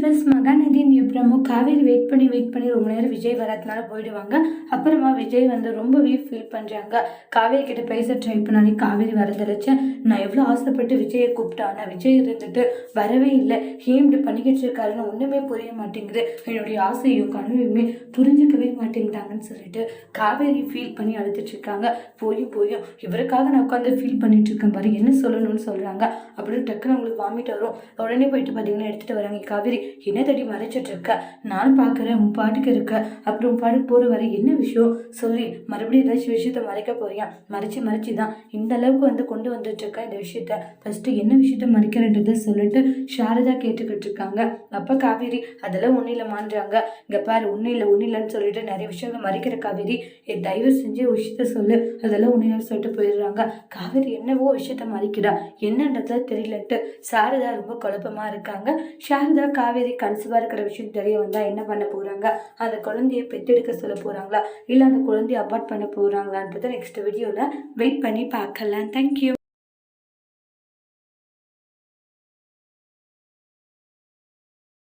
First மகாநதியின் அப்புறமும் Kaveri wait பண்ணி wait பண்ணி ரொம்ப நேரம் விஜய் வரதுனால போயிடுவாங்க. அப்புறமா விஜய் வந்து ரொம்பவே ஃபீல் பண்ணுறாங்க காவேரி கிட்ட பேச ட்ரை பண்ணாலே காவேரி வரதளிச்சு நான் எவ்வளோ ஆசைப்பட்டு விஜயை கூப்பிட்டேன் ஆனால் விஜய் இருந்துட்டு வரவே இல்லை. ஏன் இப்படி பண்ணிக்கிட்டு இருக்காருன்னு ஒன்றுமே புரிய மாட்டேங்குது. என்னுடைய ஆசையோ கனவையுமே புரிஞ்சுக்கவே மாட்டேங்கிறாங்கன்னு சொல்லிட்டு காவேரி ஃபீல் பண்ணி அழுதுட்டு இருக்காங்க. போயும் போயும் இவருக்காக நான் உட்காந்து ஃபீல் பண்ணிட்டு இருக்கேன் பாரு என்ன சொல்லணும்னு சொல்கிறாங்க அப்படின்னு டக்குன்னு அவங்களுக்கு வாமிட் வரும். உடனே போயிட்டு பார்த்தீங்கன்னா எடுத்துகிட்டு வராங்க. காவேரி என்ன தடி மறைச்சிட்டு இருக்க நான் பார்க்குறேன் உன் பாட்டுக்கு இருக்க. அப்புறம் உன் பாட்டுக்கு போகிற வரை என்ன விஷயம்? சொல்லி. மறுபடியும் ஏதாச்சும் விஷயத்த மறைக்க போறியா? மறைச்சு மறைச்சு தான் இந்த அளவுக்கு வந்து கொண்டு வந்துட்டு இருக்க இந்த விஷயத்த. ஃபஸ்ட்டு என்ன விஷயத்த மறைக்கிறன்றதை சொல்லிட்டு சாரதா கேட்டுக்கிட்டு இருக்காங்க. அப்போ காவேரி அதெல்லாம் ஒன்றும் இல்லை மான்றாங்க. இங்கே பாரு ஒன்றும் இல்லை ஒன்றும் இல்லைன்னு சொல்லிட்டு நிறைய விஷயங்கள் மறைக்கிற காவேரி என் தயவு செஞ்சு விஷயத்த சொல்லு. அதெல்லாம் ஒன்றும் இல்லைன்னு சொல்லிட்டு போயிடுறாங்க. காவேரி என்னவோ விஷயத்த மறைக்கிறா. என்னன்றதை தெரியலன்ட்டு சாரதா ரொம்ப குழப்பமா இருக்காங்க. சாரதா காவேரி கன்சிவாக இருக்கிற விஷயம் தெரிய வந்தால் என்ன பண்ண போகிறாங்க அந்த குழந்தைய பெற்றெடுக்க சொல்ல போகிறாங்களா இல்லை அந்த குழந்தைய அபார்ட் பண்ண போகிறாங்களான்றத நெக்ஸ்ட் வீடியோவில் வெயிட் பண்ணி பார்க்கலாம். தேங்க்யூ